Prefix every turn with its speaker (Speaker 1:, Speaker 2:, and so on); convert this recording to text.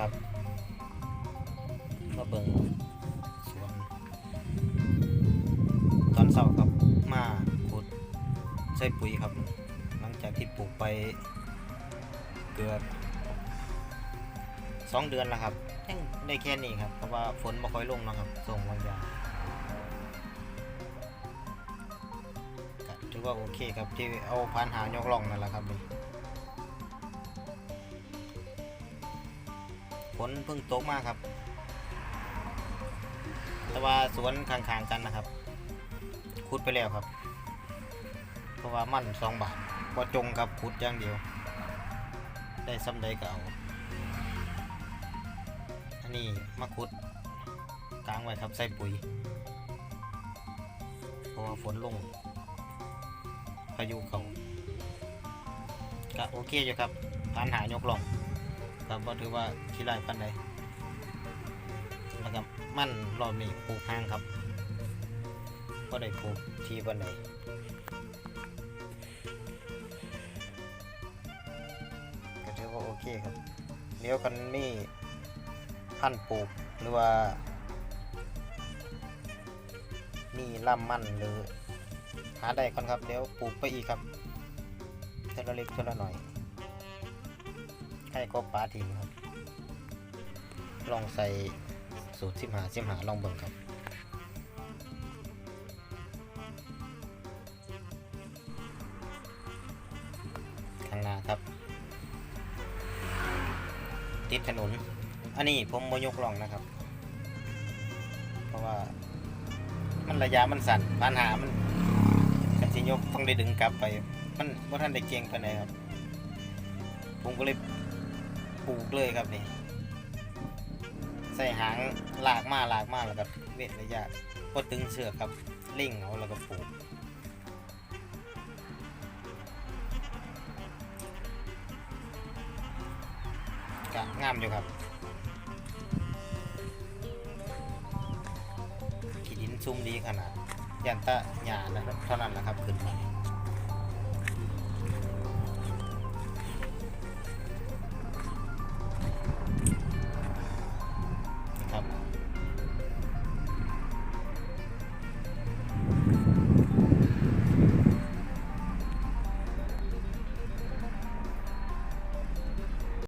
Speaker 1: ครับมาเบิ่งสวนตอนเช้าครับมาขุดใส่ปุ๋ยครับ หลังจากที่ปลูกไปเกือบสองเดือนแล้วครับยังได้แค่นี้ครับ เพราะว่าฝนไม่ค่อยลงนะครับส่งบางอย่าถือว่าโอเคครับที่เอาพานหายกล่องนั่นแหละครับนี่ นเพิ่งตกมากครับ แต่ว่าสวนข้างๆกันนะครับ ขุดไปแล้วครับ เพราะว่ามันสองบาทพอจงกับขุดอย่างเดียว ได้ซ้ำใดก็เอาอันนี้มาขุดกลางไว้ครับใส่ปุ๋ยเพราะว่าฝนลงพายุเขาก็โอเคอยู่ครับการหายกล่อง ครับก็ถือว่าขี้ไล่ปันใดแล้วก็มั่นรอบนี้ปลูกห้างครับก็ได้ปลูกที่บันไดก็ถือว่าโอเคครับเดี๋ยวกันนี่พันปลูกหรือว่านี่ล่ำมั่นหรือหาได้ก่อนครับเดี๋ยวปลูกไปอีกครับเทละเล็กเทละหน่อย ให้ก็ปลาทิ้งครับ ลองใส่สูตรสิมหาสิมหาลองเบิ่งครับข้างหน้าครับ ติดถนน อันนี้ผมโมยกลองนะครับ เพราะว่ามันระยะมันสั่นปัญหามันกันสิยกต้องได้ดึงกลับไป มันว่าท่านได้เก่งไปไหนครับ ผมก็เลย ลูกเลยครับนี่ ใส่หางหลากมาหลากมาแล้วก็เวทระยะก็ตึงเสือกครับเล่งเอาแล้วก็ปลูกกะงามอยู่ครับขีดินซุ่มดีขนาดยันตะหยานะเท่านั้นแหละครับขึ้นมา